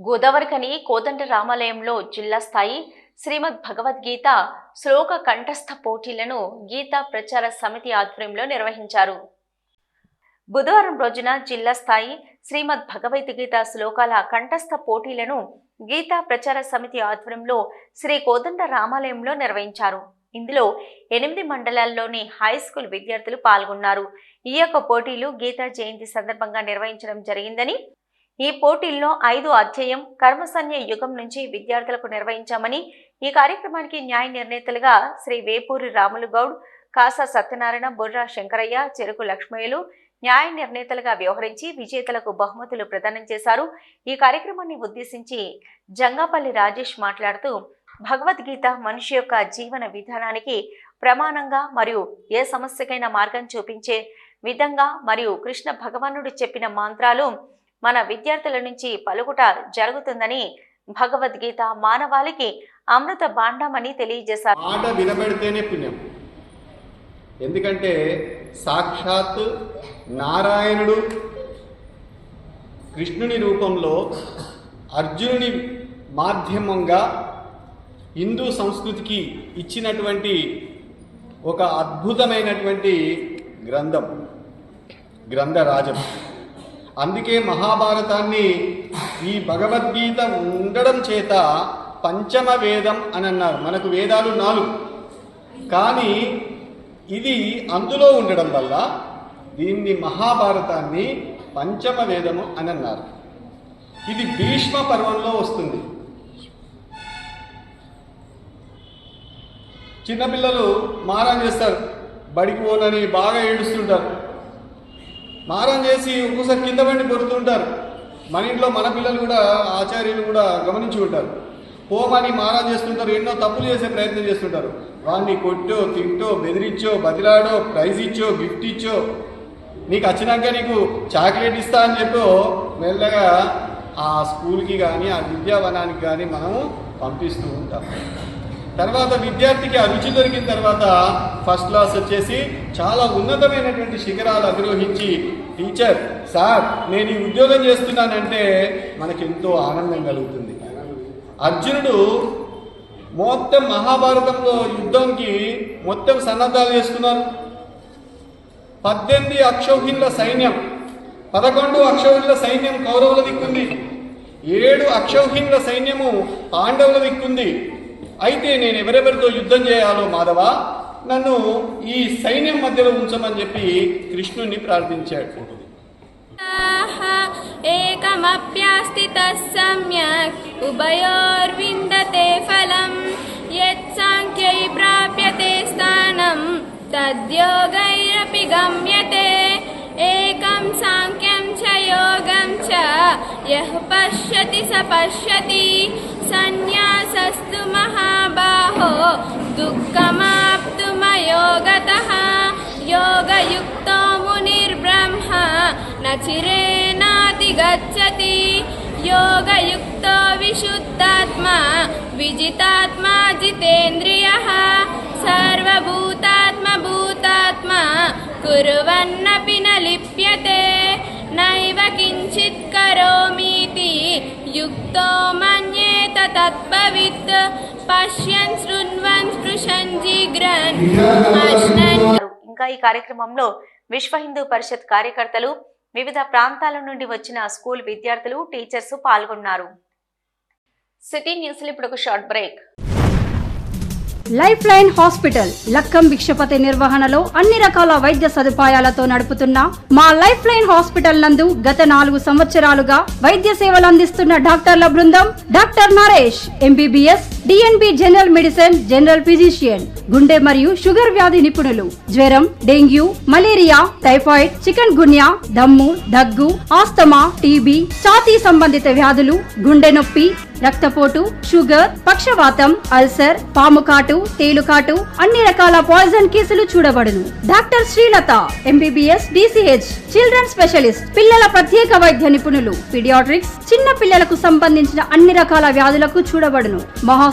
గోదావరికని కోదండ రామాలయంలో జిల్లా స్థాయి శ్రీమద్ భగవద్గీత శ్లోక కంఠస్థ పోటీలను గీతా ప్రచార సమితి ఆధ్వర్యంలో నిర్వహించారు. బుధవారం రోజున జిల్లా స్థాయి శ్రీమద్ భగవద్గీత శ్లోకాల కంఠస్థ పోటీలను గీతా ప్రచార సమితి ఆధ్వర్యంలో శ్రీ కోదండ రామాలయంలో నిర్వహించారు. ఇందులో ఎనిమిది మండలాల్లోని హై స్కూల్ విద్యార్థులు పాల్గొన్నారు. ఈ యొక్క పోటీలు గీతా జయంతి సందర్భంగా నిర్వహించడం జరిగిందని ఈ పోటీల్లో ఐదు అధ్యయం కర్మసన్య యుగం నుంచి విద్యార్థులకు నిర్వహించామని ఈ కార్యక్రమానికి న్యాయ నిర్ణేతలుగా శ్రీ వేపూరి రాములు గౌడ్ కాసా సత్యనారాయణ బుర్రా శంకరయ్య చెరుకు లక్ష్మయ్యలు న్యాయ నిర్ణేతలుగా వ్యవహరించి విజేతలకు బహుమతులు ప్రదానం చేశారు. ఈ కార్యక్రమాన్ని ఉద్దేశించి జంగాపల్లి రాజేష్ మాట్లాడుతూ భగవద్గీత మనిషి యొక్క జీవన విధానానికి ప్రమాణంగా మరియు ఏ సమస్యకైనా మార్గం చూపించే విధంగా మరియు కృష్ణ భగవానుడు చెప్పిన మంత్రాలు మన విద్యార్థుల నుంచి పలుకుట జరుగుతుందని భగవద్గీత మానవాళికి అమృత బాండమని తెలియజేశారు. మాట వినబడితేనే పుణ్యం. ఎందుకంటే సాక్షాత్ నారాయణుడు కృష్ణుని రూపంలో అర్జునుని మాధ్యమంగా హిందూ సంస్కృతికి ఇచ్చినటువంటి ఒక అద్భుతమైనటువంటి గ్రంథం గ్రంథరాజం. అందుకే మహాభారతాన్ని ఈ భగవద్గీత ఉండడం చేత పంచమ వేదం అని అన్నారు. మనకు వేదాలు నాలుగు. కానీ ఇది అందులో ఉండడం వల్ల దీన్ని మహాభారతాన్ని పంచమ వేదము అని అన్నారు. ఇది భీష్మ పర్వంలో వస్తుంది. చిన్నపిల్లలు మారం చేస్తారు. బడికి పోనని బాగా ఏడుస్తుంటారు. మారం చేసి ఒక్కోసారి కింద పడి పొరుతుంటారు మన ఇంట్లో మన పిల్లలు కూడా ఆచార్యులు కూడా గమనించి ఉంటారు. పోమని మారం చేస్తుంటారు ఎన్నో తప్పులు చేసే ప్రయత్నం చేస్తుంటారు. వాడిని కొట్టో తింటో బెదిరించో బదిలాడో ప్రైజ్ ఇచ్చో గిఫ్ట్ ఇచ్చో నీకు వచ్చినాక నీకు చాక్లెట్ ఇస్తా అని చెప్పో మెల్లగా ఆ స్కూల్కి కానీ ఆ విద్యావనానికి కానీ మనము పంపిస్తూ ఉంటాం. తర్వాత విద్యార్థికి ఆ రుచి దొరికిన తర్వాత ఫస్ట్ క్లాస్ వచ్చేసి చాలా ఉన్నతమైనటువంటి శిఖరాలు అధిరోహించి టీచర్ సార్ నేను ఈ ఉద్యోగం చేస్తున్నానంటే మనకి ఎంతో ఆనందం కలుగుతుంది. అర్జునుడు మొత్తం మహాభారతంలో యుద్ధంకి మొత్తం సన్నద్ధాలు చేసుకున్నారు పద్దెనిమిది అక్షౌహిణుల సైన్యం పదకొండు అక్షౌహిణుల సైన్యం కౌరవుల దిక్కుంది. ఏడు అక్షౌహిణుల సైన్యము పాండవుల దిక్కుంది. అయితే నేను ఎవరెవరితో యుద్ధం చేయాలో మాధవ నన్ను ఈ సైన్యం మధ్యలో ఉంచమని చెప్పి కృష్ణుని ప్రార్థించాడు. ఏకమప్యాస్థితః ఉభయోర్విందతే ఫలం యత్సాంఖ్యై ప్రాప్యతే స్థానం తద్యోగైరపి గమ్యతే ఏకం సాంఖ్యం చ యోగం చ యః పశ్యతి స పశ్యతి సన్య सन्न्यासस्तु महाबाहो दुःखमाप्तुमयोगतः योगयुक्तो मुनिर्ब्रह्मा न चिरेणातिगच्छति योगयुक्तो विशुद्धात्मा विजितात्मा जितेन्द्रियः सर्वभूतात्मभूतात्मा कुर्वन्नपि न लिप्यते नैव किञ्चित् करोमीति युक्तो मन्येत తద్భవిత్ పశ్యన్ శృణ్వన్ స్పృశన్ ఇంకా ఈ కార్యక్రమంలో విశ్వ హిందూ పరిషత్ కార్యకర్తలు వివిధ ప్రాంతాల నుండి వచ్చిన స్కూల్ విద్యార్థులు టీచర్స్ పాల్గొన్నారు. సిటీ న్యూస్ ఇప్పుడు ఒక short break. Life line hospital Lakkam Bhikshapathi నిర్వహణలో అన్ని రకాల వైద్య సదుపాయాలతో నడుపుతున్న మా లైఫ్ లైన్ హాస్పిటల్ నందు గత నాలుగు సంవత్సరాలుగా వైద్య సేవలు అందిస్తున్న డాక్టర్ల బృందం doctor Naresh MBBS DNB general medicine general physician గుండె మరియు షుగర్ వ్యాధి నిపుణులు. జ్వరం dengue malaria typhoid chikungunya దమ్ము దగ్గు ఆస్తమా టీబీ ఛాతీ సంబంధిత వ్యాధులు గుండె నొప్పి రక్తపోటు షుగర్ పక్షవాతం అల్సర్ పాముకాటు తేలుకాటు అన్ని రకాల పాయిజన్ కేసులు చూడబడును. Doctor Srilatha MBBS DCH children specialist పిల్లల ప్రత్యేక వైద్య నిపుణులు పిడియాట్రిక్స్ చిన్న పిల్లలకు సంబంధించిన అన్ని రకాల వ్యాధులకు చూడబడును. మహా